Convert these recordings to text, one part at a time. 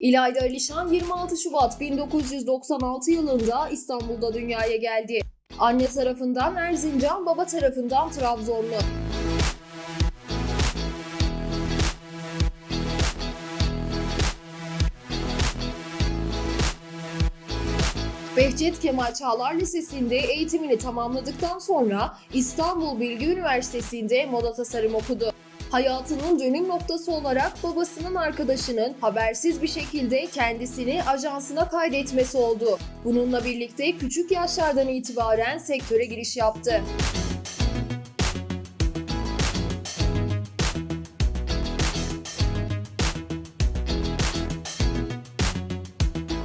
İlayda Alişan 26 Şubat 1996 yılında İstanbul'da dünyaya geldi. Anne tarafından Erzincan, baba tarafından Trabzonlu. Behçet Kemal Çağlar Lisesi'nde eğitimini tamamladıktan sonra İstanbul Bilgi Üniversitesi'nde moda tasarım okudu. Hayatının dönüm noktası olarak babasının arkadaşının habersiz bir şekilde kendisini ajansına kaydetmesi oldu. Bununla birlikte küçük yaşlardan itibaren sektöre giriş yaptı.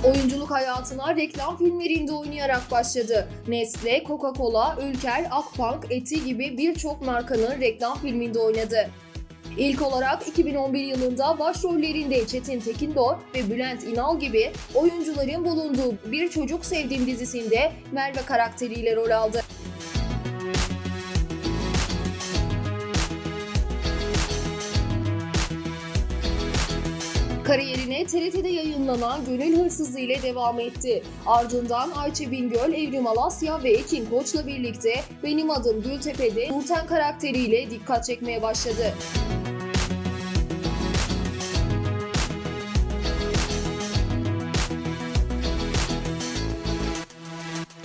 Oyunculuk hayatına reklam filmlerinde oynayarak başladı. Nestle, Coca-Cola, Ülker, Akbank, Eti gibi birçok markanın reklam filminde oynadı. İlk olarak 2011 yılında başrollerinde Çetin Tekindor ve Bülent İnal gibi oyuncuların bulunduğu Bir Çocuk Sevdiğim dizisinde Merve karakteriyle rol aldı. Kariyerine TRT'de yayınlanan Gönül Hırsızı ile devam etti. Ardından Ayça Bingöl, Evrim Alasya ve Ekin Koç'la birlikte Benim Adım Gültepe'de Nurten karakteriyle dikkat çekmeye başladı.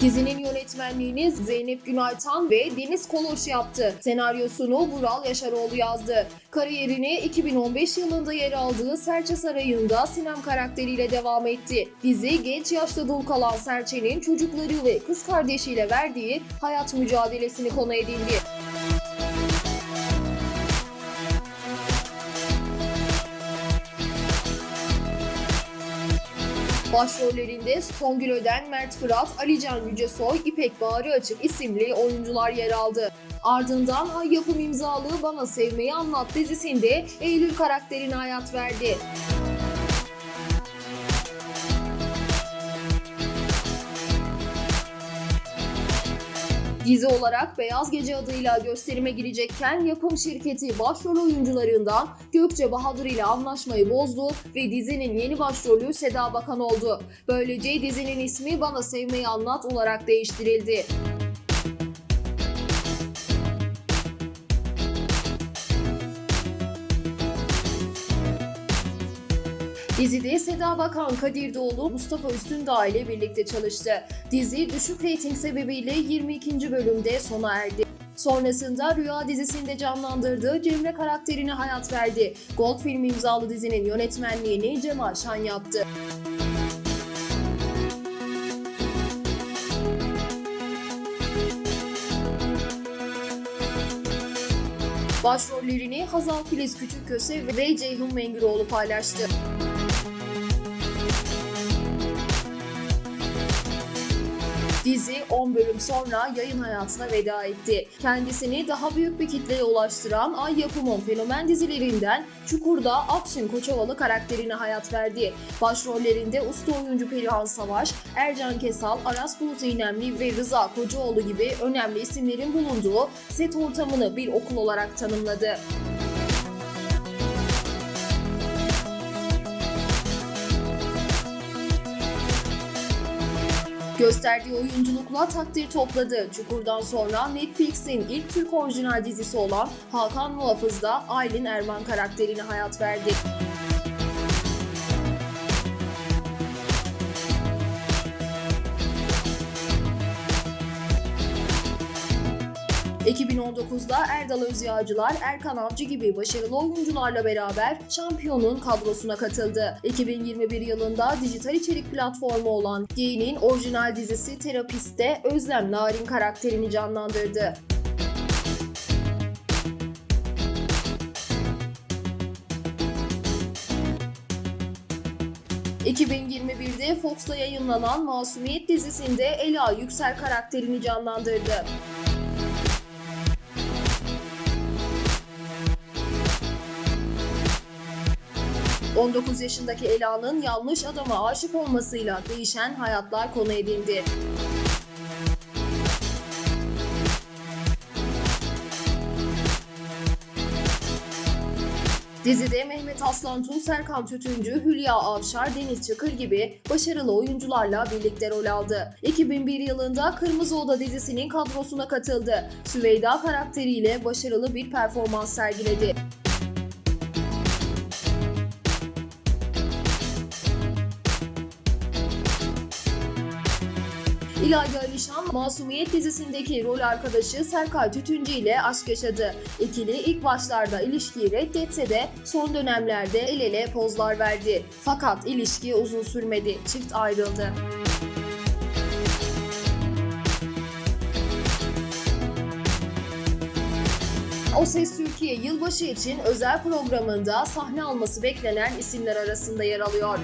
Dizinin yönetmenliğini Zeynep Günaytan ve Deniz Koloş yaptı. Senaryosunu Vural Yaşaroğlu yazdı. Kariyerini 2015 yılında yer aldığı Serçe Sarayı'nda Sinem karakteriyle devam etti. Dizi genç yaşta dul kalan Serçe'nin çocukları ve kız kardeşiyle verdiği hayat mücadelesini konu edindi. Başrollerinde Songül Öden, Mert Fırat, Alican Yücesoy, İpek Bağrı Açık isimli oyuncular yer aldı. Ardından Ay Yapım imzalı Bana Sevmeyi Anlat dizisinde Eylül karakterine hayat verdi. Dizi olarak Beyaz Gece adıyla gösterime girecekken yapım şirketi başrol oyuncularından Gökçe Bahadır ile anlaşmayı bozdu ve dizinin yeni başrolü Seda Bakan oldu. Böylece dizinin ismi Bana Sevmeyi Anlat olarak değiştirildi. Dizide Seda Bakan, Kadir Doğulu, Mustafa Üstündağ ile birlikte çalıştı. Dizi düşük reyting sebebiyle 22. bölümde sona erdi. Sonrasında Rüya dizisinde canlandırdığı Cemre karakterine hayat verdi. Gold film imzalı dizinin yönetmenliğini Cemal Şan yaptı. Başrollerini Hazal Filiz Küçükköse ve Ceyhun Mengiroğlu paylaştı. Dizi 10 bölüm sonra yayın hayatına veda etti. Kendisini daha büyük bir kitleye ulaştıran Ay Yapım'ın fenomen dizilerinden Çukur'da Akşin Koçovalı karakterine hayat verdi. Başrollerinde usta oyuncu Perihan Savaş, Ercan Kesal, Aras Bulut İynemli ve Rıza Kocaoğlu gibi önemli isimlerin bulunduğu set ortamını bir okul olarak tanımladı. Gösterdiği oyunculukla takdir topladı. Çukur'dan sonra Netflix'in ilk Türk orijinal dizisi olan Hakan Muhafız'da Aylin Erman karakterine hayat verdi. ...2019'da Erdal Özyağcılar, Erkan Avcı gibi başarılı oyuncularla beraber Şampiyon'un kadrosuna katıldı. 2021 yılında dijital içerik platformu olan Gay'nin orijinal dizisi Terapist'te Özlem Narin karakterini canlandırdı. ...2021'de Fox'ta yayınlanan Masumiyet dizisinde Ela Yüksel karakterini canlandırdı. ...19 yaşındaki Ela'nın yanlış adama aşık olmasıyla değişen hayatlar konu edildi. Dizide Mehmet Aslantuğ, Serkan Tütüncü, Hülya Avşar, Deniz Çakır gibi başarılı oyuncularla birlikte rol aldı. 2001 yılında Kırmızı Oda dizisinin kadrosuna katıldı. Süveyda karakteriyle başarılı bir performans sergiledi. İlayda Alişan, Masumiyet dizisindeki rol arkadaşı Serkay Tütüncü ile aşk yaşadı. İkili ilk başlarda ilişkiyi reddetse de son dönemlerde el ele pozlar verdi. Fakat ilişki uzun sürmedi, çift ayrıldı. O Ses Türkiye yılbaşı için özel programında sahne alması beklenen isimler arasında yer alıyor.